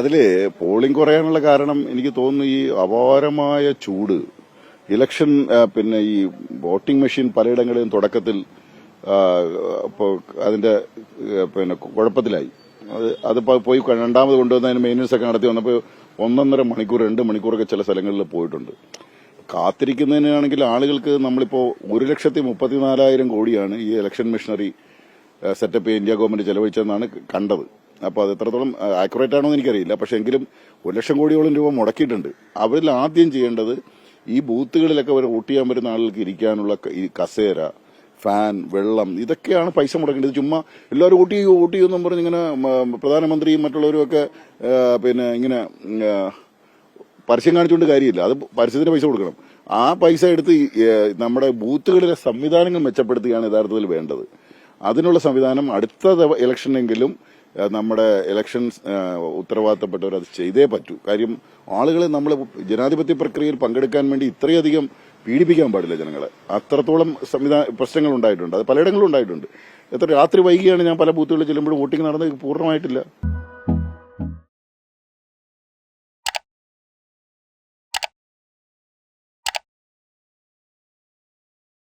അതിൽ പോളിംഗ് കുറയാനുള്ള കാരണം എനിക്ക് തോന്നുന്നു ഈ അപാരമായ ചൂട് ഇലക്ഷൻ പിന്നെ ഈ വോട്ടിംഗ് മെഷീൻ പലയിടങ്ങളിലും തുടക്കത്തിൽ അതിന്റെ പിന്നെ കുഴപ്പത്തിലായി. അത് അത് പോയി രണ്ടാമത് കൊണ്ടുവന്നതിന് മെയിന്റനൻസ് ഒക്കെ നടത്തി വന്നപ്പോൾ ഒന്നൊന്നര മണിക്കൂർ രണ്ട് മണിക്കൂറൊക്കെ ചില സ്ഥലങ്ങളിൽ പോയിട്ടുണ്ട്. കാത്തിരിക്കുന്നതിനാണെങ്കിൽ ആളുകൾക്ക് നമ്മളിപ്പോൾ ഒരു ലക്ഷത്തി മുപ്പത്തിനാലായിരം കോടിയാണ് ഈ election machinery setup India government ചെലവഴിച്ചതെന്നാണ് കണ്ടത്. അപ്പോൾ അത് എത്രത്തോളം ആക്യുറേറ്റ് ആണോ എന്ന് എനിക്കറിയില്ല. പക്ഷെ എങ്കിലും ഒരു ലക്ഷം കോടിയോളം രൂപ മുടക്കിയിട്ടുണ്ട്. അവരിൽ ആദ്യം ചെയ്യേണ്ടത് ഈ ബൂത്തുകളിലൊക്കെ അവർ വോട്ട് ചെയ്യാൻ വരുന്ന ആളുകൾക്ക് ഇരിക്കാനുള്ള ഈ കസേര ഫാൻ വെള്ളം ഇതൊക്കെയാണ് പൈസ മുടക്കേണ്ടത്. ചുമ്മാ എല്ലാവരും വോട്ട് ചെയ്യൂ വോട്ട് ചെയ്യുമെന്നും പറഞ്ഞ് ഇങ്ങനെ പ്രധാനമന്ത്രിയും മറ്റുള്ളവരും ഒക്കെ പിന്നെ ഇങ്ങനെ പരസ്യം കാണിച്ചുകൊണ്ട് കാര്യമില്ല. അത് പരസ്യത്തിന് പൈസ കൊടുക്കണം. ആ പൈസ എടുത്ത് നമ്മുടെ ബൂത്തുകളിലെ സംവിധാനങ്ങൾ മെച്ചപ്പെടുത്തുകയാണ് യഥാർത്ഥത്തിൽ വേണ്ടത്. അതിനുള്ള സംവിധാനം അടുത്ത ഇലക്ഷനെങ്കിലും നമ്മുടെ ഇലക്ഷൻ ഉത്തരവാദിത്തപ്പെട്ടവർ അത് ചെയ്തേ പറ്റൂ. കാര്യം ആളുകളെ നമ്മൾ ജനാധിപത്യ പ്രക്രിയയിൽ പങ്കെടുക്കാൻ വേണ്ടി ഇത്രയധികം പീഡിപ്പിക്കാൻ പാടില്ല ജനങ്ങളെ. അത്രത്തോളം സംവിധാന പ്രശ്നങ്ങൾ ഉണ്ടായിട്ടുണ്ട്. അത് പലയിടങ്ങളിലും ഉണ്ടായിട്ടുണ്ട്. എത്ര രാത്രി വൈകിയാണ് ഞാൻ പല ബൂത്തുകളിൽ ചെല്ലുമ്പോഴും വോട്ടിംഗ് നടന്നത് പൂർണമായിട്ടില്ല.